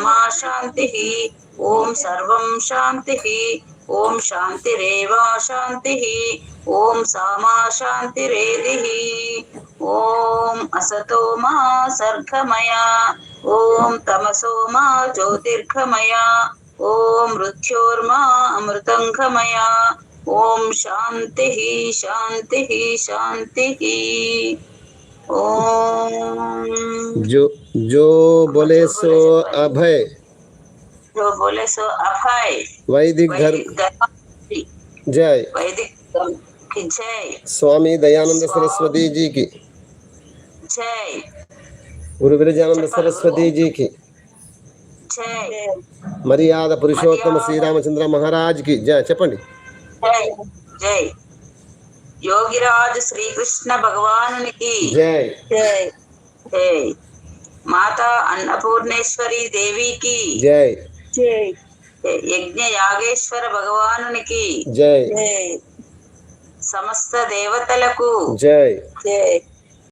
मा शान्तिः। ॐ सर्वं शान्तिः। ॐ शान्तिरेवा शान्तिः। ओम सामा शांति शान्तिरेदिः ओम असतो मा सर्गमया। ओम तमसो मा ज्योतिर्घमया ओम मृत्योर्मा अमृतङ्घमया ॐ शान्तिः शांति शान्तिः। ओम जो जो बोले सो अभय जो बोले सो अभय वैदिक धर्म वैदिक धर्म की जय वैदिक धर्म की जय स्वामी दयानंद सरस्वती जी की जय गुरु विरजानंद सरस्वती जी की जय మర్యాద పురుషోత్తమ శ్రీరామచంద్ర మహారాజ్ కి జయ చెప్పండి जय जय योगिराज श्री कृष्ण भगवान की జై మాత అన్నపూర్ణేశ్వరి దేవికి జై. యజ్ఞ యాగేశ్వర భగవానునికి జై. సమస్త దేవతలకు జై. జై.